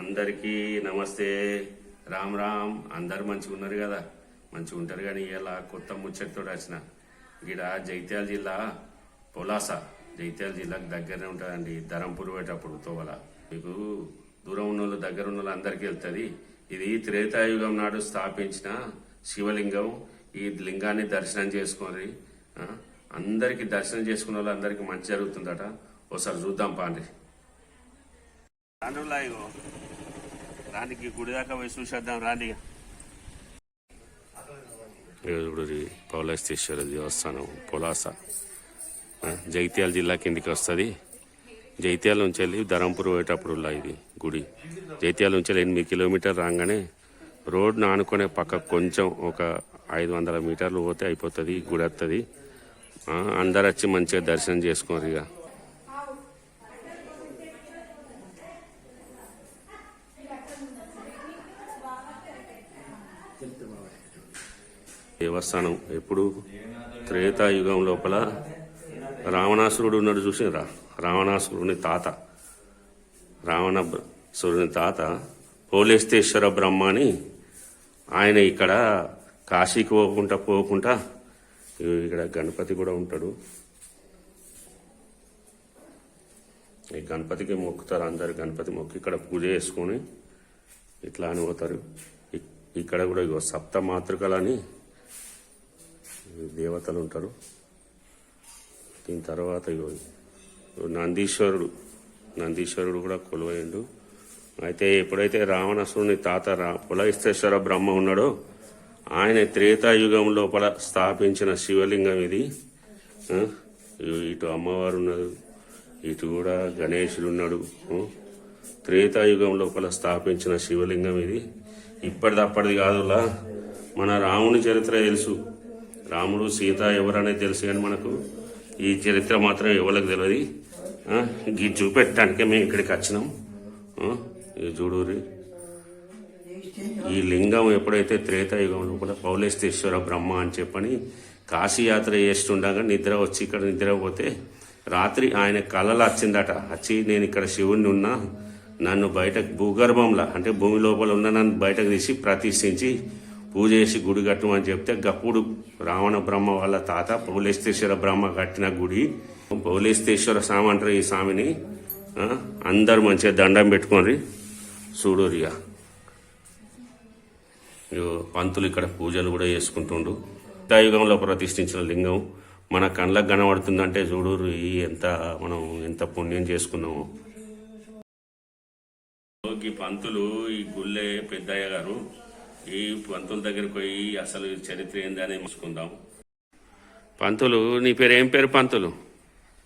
అందరికీ నమస్తే. రామ్ రామ్. అందరు మంచిగా ఉన్నారు కదా? మంచిగా ఉంటారు కానీ ఇలా కొత్త ముచ్చటితో వచ్చిన. ఇక్కడ జైత్యాల జిల్లా పొలాస. జైత్యాల జిల్లాకు దగ్గరనే ఉంటుందండి. ధరంపూర్ పోయేటప్పుడు తోవల. మీకు దూరం ఉన్న వాళ్ళు దగ్గర ఉన్న వాళ్ళు అందరికీ వెళ్తుంది. ఇది త్రేతాయుగం నాడు స్థాపించిన శివలింగం. ఈ లింగాన్ని దర్శనం చేసుకొని అందరికీ దర్శనం చేసుకున్న వాళ్ళు అందరికీ మంచి జరుగుతుందట. ఒకసారి చూద్దాం పాండి రానులా ఇగో రానికి గుడి దాకా పోయి చూసేద్దాం రాండి చూడు దేవస్థానం పొలాస. జగిత్యాల జిల్లా కిందికి వస్తుంది. జైత్యాల నుంచి వెళ్ళి ధరంపూర్ పోయేటప్పుడు ఇది గుడి. జైత్యాల నుంచి వెళ్ళి ఎనిమిది కిలోమీటర్ రాగానే రోడ్ను ఆనుకునే పక్క కొంచెం ఒక ఐదు వందల మీటర్లు పోతే అయిపోతుంది గుడి వస్తుంది అందరు వచ్చి మంచిగా దర్శనం చేసుకోరు ఇక దేవస్థానం. ఎప్పుడు? త్రేతాయుగం లోపల రావణాసురుడు ఉన్నాడు చూసినరా? రావణాసురుని తాత. రావణాసురుని తాత పోలేస్తేశ్వర బ్రహ్మ అని ఆయన ఇక్కడ కాశీకి పోకుండా పోకుండా ఇక్కడ గణపతి కూడా ఉంటాడు. ఈ గణపతికి మొక్కుతారు అందరు గణపతి మొక్కి ఇక్కడ పూజ చేసుకొని ఇట్లా అని పోతారు ఇక్కడ కూడా ఇగో సప్త మాతృకలని దేవతలు ఉంటారు దీని తర్వాత ఇగో నందీశ్వరుడు నందీశ్వరుడు కూడా కొలువైండు. అయితే ఎప్పుడైతే రావణాసురుని తాత రా పులైస్తేశ్వర బ్రహ్మ ఉన్నాడో ఆయన త్రేతాయుగం లోపల స్థాపించిన శివలింగం ఇది. ఇగో ఇటు అమ్మవారు ఉన్నారు ఇటు కూడా గణేశుడు ఉన్నాడు. త్రేతాయుగం లోపల స్థాపించిన శివలింగం ఇది. ఇప్పటిదప్పటిది కాదులా మన రాముని చరిత్ర తెలుసు. రాముడు సీత ఎవరనేది తెలుసు కానీ మనకు ఈ చరిత్ర మాత్రం ఎవరికి తెలియదు ఇది చూపెట్టడానికే మేము ఇక్కడికి వచ్చినాం. ఇది చూడూరి ఈ లింగం ఎప్పుడైతే త్రేతాయుగంలో కూడా పౌలేస్తేశ్వర బ్రహ్మ అని చెప్పని కాశీయాత్ర చేస్తుండగా నిద్ర వచ్చి ఇక్కడ నిద్రపోతే రాత్రి ఆయన కళలు వచ్చిందట వచ్చి నేను ఇక్కడ శివుణ్ణి ఉన్నా నన్ను బయటకు భూగర్భంలో అంటే భూమి లోపల ఉన్న నన్ను బయటకు తీసి ప్రతిష్ఠించి పూజ చేసి గుడి కట్టమని చెప్తే గప్పుడు రావణ బ్రహ్మ వాళ్ళ తాత పౌలేస్తేశ్వర బ్రహ్మ కట్టిన గుడి. పౌలేస్తేశ్వర స్వామి అంటారు ఈ స్వామిని. అందరు మంచిగా దండం పెట్టుకోండి చూడురిగా పంతులు ఇక్కడ పూజలు కూడా చేసుకుంటుండు. యుగంలో ప్రతిష్ఠించిన లింగం. మన కళ్ళకు కనబడుతుందంటే చూడురు ఎంత మనం ఎంత పుణ్యం చేసుకున్నాము. ఈ పంతులు ఈ గుళ్ళే పెద్దయ్య గారు. ఈ పంతుల దగ్గరికి పోయి అసలు చరిత్ర ఏందని చూసుకుందాం. పంతులు నీ పేరు ఏం పేరు పంతులు?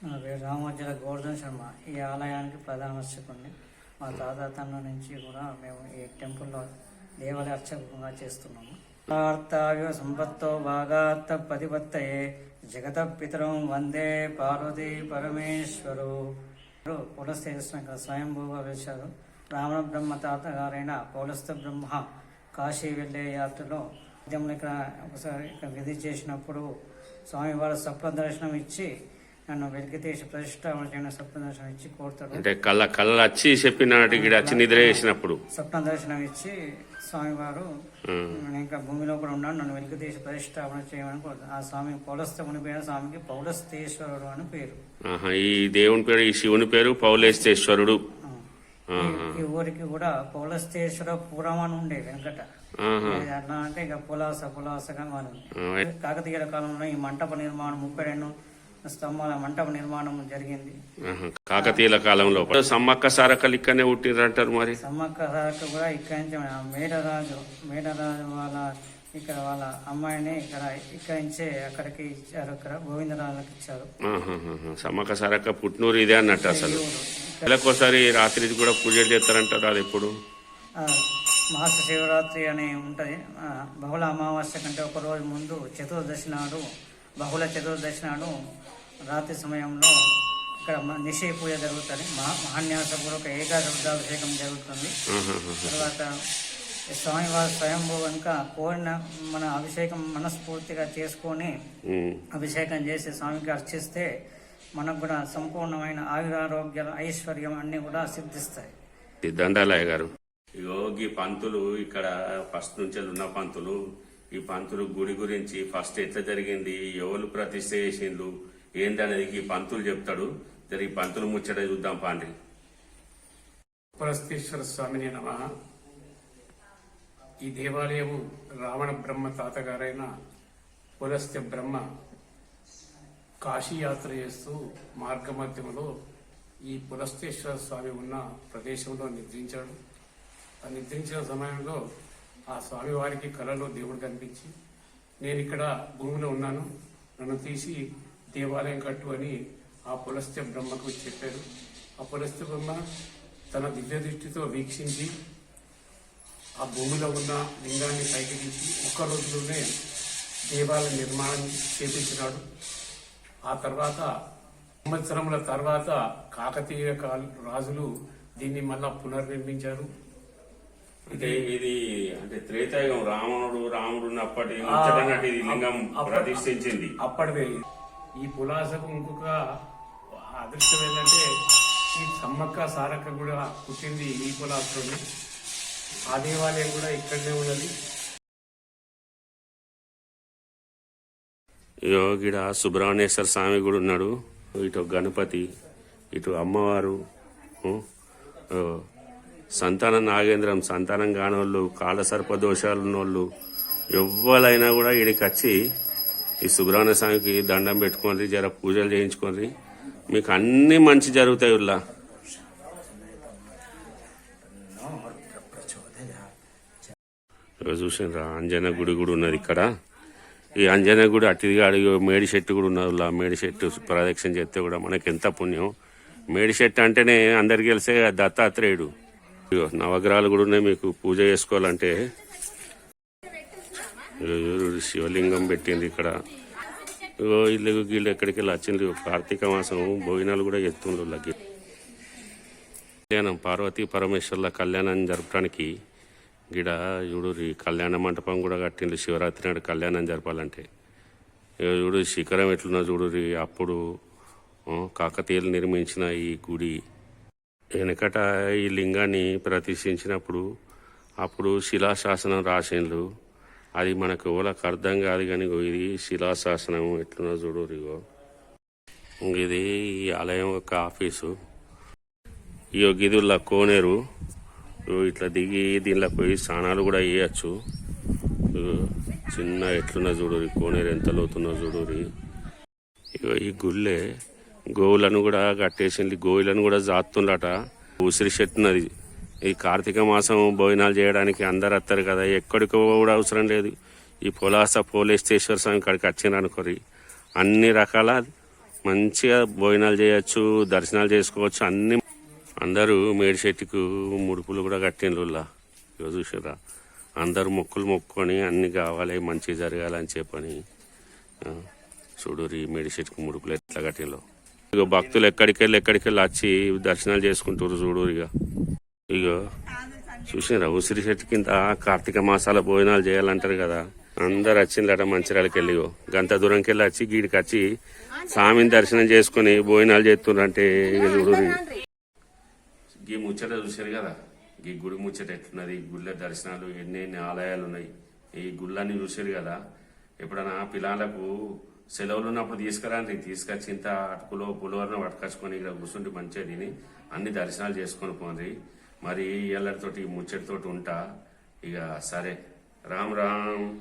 నా పేరు రామాచార్య గోవర్ధన్ శర్మ. ఈ ఆలయానికి ప్రధాన అర్చకుడిని మా తాత తన నుంచి కూడా మేము ఈ టెంపుల్లో దేవాలయ అర్చకంగా చేస్తున్నాము. వార్తాయ సంపత్తో భాగార్థ పతిపత్తయే జగత పితరం వందే పార్వతీ పరమేశ్వరు. పులస్తేశ్వరం స్వయంభూగా వేశారు రావణ బ్రహ్మ తాత గారైన పౌలస్త బ్రహ్మ కాశీ వెళ్ళే యాత్రలో మధ్యంలో ఇక్కడ ఒకసారి ఇక్కడ విధి చేసినప్పుడు స్వామివారు స్వప్న దర్శనం ఇచ్చి నన్ను వెలికితీసి ప్రతిష్టాపన చేయడం స్వప్న దర్శనం ఇచ్చి కోరుతాడు అంటే కళ్ళ కళ్ళ వచ్చి చెప్పినాటి ఇక్కడ వచ్చి నిద్ర చేసినప్పుడు. స్వప్న దర్శనం ఇచ్చి స్వామివారు నేను ఇంకా భూమిలో కూడా ఉన్నాను నన్ను వెలికితీసి ప్రతిష్టాపన చేయమని కోరుతాడు ఆ స్వామి పౌలస్తముని పేరు స్వామికి పౌలస్తేశ్వరుడు అని పేరు. ఆహా, ఈ దేవుని పేరు ఈ శివుని పేరు పౌలేస్తేశ్వరుడు. ఆ. ఈ- ఊరికి కూడా పౌలస్తేశ్వర పురం అని ఉండే వెనకట అట్లా అంటే ఇక పులాస పులాసగా మారింది కాకతీయుల కాలంలో ఈ మంటప నిర్మాణం ముప్పై రెండు స్తంభాల మంటప నిర్మాణం జరిగింది. కాకతీయుల కాలంలో సమ్మక్క సారక్కలు ఇక్కడనే పుట్టిరంటారు మరి? సమ్మక్క సారక్క కూడా ఇక్కడి నుంచి మేడరాజు మేడరాజు వాళ్ళ ఇక్కడ వాళ్ళ అమ్మాయిని ఇక్కడ ఇక్కడి నుంచే అక్కడికి ఇచ్చారు ఇక్కడ గోవిందరాజులకు ఇచ్చారు. సమ్మక్క సారక్క పుట్టినూరు ఇదే అన్నట్టు అసలు. నెలకోసారి రాత్రి కూడా పూజలు చేస్తారంటారు అది ఎప్పుడు ఆ, మాస శివరాత్రి అని ఉంటుంది బహుళ అమావాస్య కంటే ఒక రోజు ముందు చతుర్దశి నాడు బహుళ చతుర్దశి నాడు రాత్రి సమయంలో ఇక్కడ నిశ్చయ పూజ జరుగుతుంది మహా మహాన్యాసపూర్వక ఏకాదశాభిషేకం జరుగుతుంది. తర్వాత స్వామివారి స్వయంభూ కనుక కోరిన మన అభిషేకం మనస్ఫూర్తిగా చేసుకొని. అభిషేకం చేసి స్వామికి అర్చిస్తే మనకు కూడా సంపూర్ణమైన ఆయురారోగ్యాలు ఐశ్వర్యం అన్నీ కూడా సిద్ధిస్తాయి. దండాలయ్య గారు. ఇగో ఈ పంతులు ఇక్కడ ఫస్ట్ నుంచి ఉన్న పంతులు ఈ పంతులు గుడి గురించి ఫస్ట్ ఎట్లా జరిగింది ఎవరు ప్రతిష్ట చేసిండ్రు ఏందనేది ఈ పంతులు చెప్తాడు. జర ఈ పంతులు ముచ్చట చూద్దాం పాండ్రి. పురస్తేశ్వర స్వామిని నమ. ఈ దేవాలయము రావణ బ్రహ్మ తాతగారైన పులస్త్య బ్రహ్మ కాశీయాత్ర చేస్తూ మార్గమధ్యములో ఈ పులస్తేశ్వర స్వామి ఉన్న ప్రదేశంలో నిద్రించాడు. ఆ నిద్రించిన సమయంలో ఆ స్వామి వారికి కలలో దేవుడు కనిపించి నేను ఇక్కడ భూమిలో ఉన్నాను. నన్ను తీసి దేవాలయం కట్టు అని ఆ పులస్త్య బ్రహ్మకు చెప్పారు ఆ పులస్త్య బ్రహ్మ తన దివ్య దృష్టితో వీక్షించి ఆ భూమిలో ఉన్న లింగాన్ని పైకి తీసి ఒక్క రోజులోనే దేవాలయ నిర్మాణం చేపించినాడు. ఆ తర్వాత సంవత్సరముల తర్వాత కాకతీయ రాజులు దీన్ని మళ్ళా పునర్నిర్మించారు. అంటే ఇది అంటే త్రేతాయుగం రావణుడు రాముడు ఉన్నప్పటి ముచ్చటన్నట్టు ఇది లింగం అప్పటి- ప్రతిష్ఠించింది. అప్పటిదే ఈ పులాసకు ఇంకొక అదృష్టం ఏంటంటే ఈ సమ్మక్క సారక్క కూడా పుట్టింది ఈ పులాసలోనే. ఆ దేవాలయం కూడా ఇక్కడనే ఉన్నది. ఇగో సుబ్రహ్మణ్యేశ్వర స్వామి కూడా ఉన్నాడు. ఇటు గణపతి ఇటు అమ్మవారు సంతానం సంతాన నాగేంద్రం సంతానం కానోళ్ళు కాలసర్ప దోషాలు ఉన్నోళ్ళు ఎవ్వరైనా కూడా ఇక్కడికి వచ్చి ఈ సుబ్రహ్మణ్య స్వామికి దండం పెట్టుకోండి జర పూజలు చేయించుకోండి. మీకు అన్ని మంచి జరుగుతాయి ఉల్లా ఇగో అంజన గుడి కూడా ఉన్నది ఇక్కడ. ఈ అంజన గుడి అతిథిగా అడిగి మేడి చెట్టు కూడా ఉన్నది ఉల్లా మేడి చెట్టు ప్రదక్షిణ చేస్తే కూడా మనకి ఎంత పుణ్యం. మేడి చెట్టు అంటేనే అందరికి తెలిసే దత్తాత్రేయుడు. ఇగో నవగ్రహాలు కూడా ఉన్నాయి మీకు పూజ చేసుకోవాలంటే. శివలింగం పెట్టింది ఇక్కడ. ఇగో ఇల్లు గీళ్ళు ఎక్కడికి వెళ్ళి వచ్చింది కార్తీక మాసం భోజనాలు కూడా ఎత్తుండ్రు లగ్గి కళ్యాణం పార్వతీ పరమేశ్వర్ల కళ్యాణాన్ని జరపడానికి గిడ చూడు ఈ కళ్యాణ మంటపం కూడా కట్టిండు శివరాత్రి నాడు కళ్యాణం జరపాలంటే. ఇగో చూడు శిఖరం ఎట్లున్నా చూడు అప్పుడు కాకతీయులు నిర్మించిన ఈ గుడి. వెనకట ఈ లింగాన్ని ప్రతిష్ఠించినప్పుడు అప్పుడు శిలాశాసనం రాసిండ్రు అది మనకు ఎవరికి అర్థం కాదు కానీ ఇది శిలాశాసనం ఎట్లున్నా చూడు ఇగో. ఇది ఈ ఆలయం యొక్క ఆఫీసు. ఈ గిదుల కోనేరు. ఇట్లా దిగి దీనిలో పోయి స్నానాలు కూడా వేయచ్చు చిన్న ఎట్లున్న చూడురి కోనేరు ఎంత లోతున్న చూడురి ఇగో ఈ గుళ్ళే గోవులను కూడా కట్టేసింది గోవులను కూడా జాతుండట ఉసిరి చెట్టున్నది. ఈ కార్తీక మాసం భోజనాలు చేయడానికి అందరు వస్తారు కదా ఎక్కడికో కూడా అవసరం లేదు. ఈ పొలాస పోలేస్తేశ్వర స్వామి కాడికి వచ్చిండ్రు అనుకోరి అన్ని రకాల మంచిగా భోజనాలు చేయొచ్చు దర్శనాలు చేసుకోవచ్చు అన్ని అందరూ మేడి చెట్టుకు ముడుపులు కూడా కట్టిండ్రులా ఇగో చూసారా అందరూ మొక్కులు మొక్కుకొని అన్ని కావాలి మంచి జరగాలని చెప్పని చూడురి మేడి చెట్టుకు ముడుపులు ఎట్లా కట్టిండ్రు. ఇగో భక్తులు ఎక్కడికి వెళ్ళి ఎక్కడికి వెళ్ళి వచ్చి దర్శనాలు చేసుకుంటారు చూడు ఇక ఇగో చూసినారా ఉసిరి చెట్టు కింద కార్తీక మాసాల భోజనాలు చేయాలంటారు కదా. అందరు వచ్చిందట మంచిర్యాలకి వెళ్ళిగో గంత దూరంకి వెళ్ళి వచ్చి గీడికి వచ్చి స్వామిని దర్శనం చేసుకుని భోజనాలు చేస్తున్నారంటే ఇక గీ ఈ ముచ్చట చూశారు కదా? ఈ గుడి ముచ్చట ఎట్లున్నది? ఈ గుళ్ళ దర్శనాలు ఎన్ని ఎన్ని ఆలయాలు ఉన్నాయి ఈ గుళ్ళన్నీ చూశారు కదా? ఎప్పుడైనా పిల్లలకు సెలవులు ఉన్నప్పుడు తీసుకురండి. తీసుకొచ్చి ఇంత అటుకులో పులివరన పట్టుకొచ్చుకొని ఇక్కడ కూర్చుంటే మంచిగా తిని అన్ని దర్శనాలు చేసుకొని పోండి. మరి ఎల్లరితోటి ముచ్చటితోటి ఉంటా. ఇక సరే. రామ్ రామ్.